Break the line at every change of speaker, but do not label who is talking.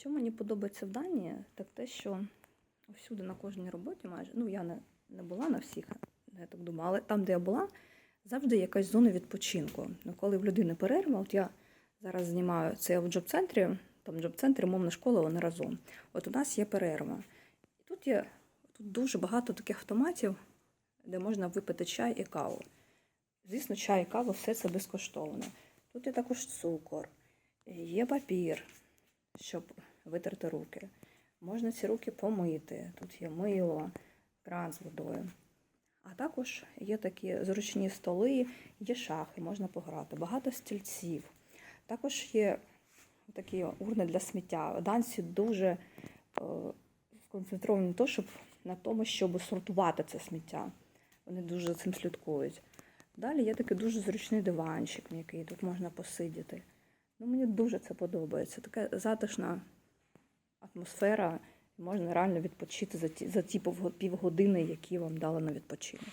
Що мені подобається в Данії, так те, що всюди на кожній роботі майже, ну я не, не була на всіх, я так думаю, але там, де я була, завжди якась зона відпочинку. Ну, коли в людини перерва, от я зараз знімаю це в джоб-центрі, там джоб-центр, мовна школа, вони разом. От у нас є перерва. І тут є тут дуже багато таких автоматів, де можна випити чай і каву. Звісно, чай і кава все це безкоштовно. Тут є також цукор, є папір, щоб витерти руки. Можна ці руки помити. Тут є мило, кран з водою. А також є такі зручні столи, є шахи, можна пограти, багато стільців. Також є такі урни для сміття. Данці дуже е, сконцентровані на, то, щоб, на тому, щоб сортувати це сміття. Вони дуже за цим слідкують. Далі є такий дуже зручний диванчик, м'який, тут можна посидіти. Ну, мені дуже це подобається. Така затишна атмосфера, можна реально відпочити за ті, за ті півгодини, які вам дали на відпочинок.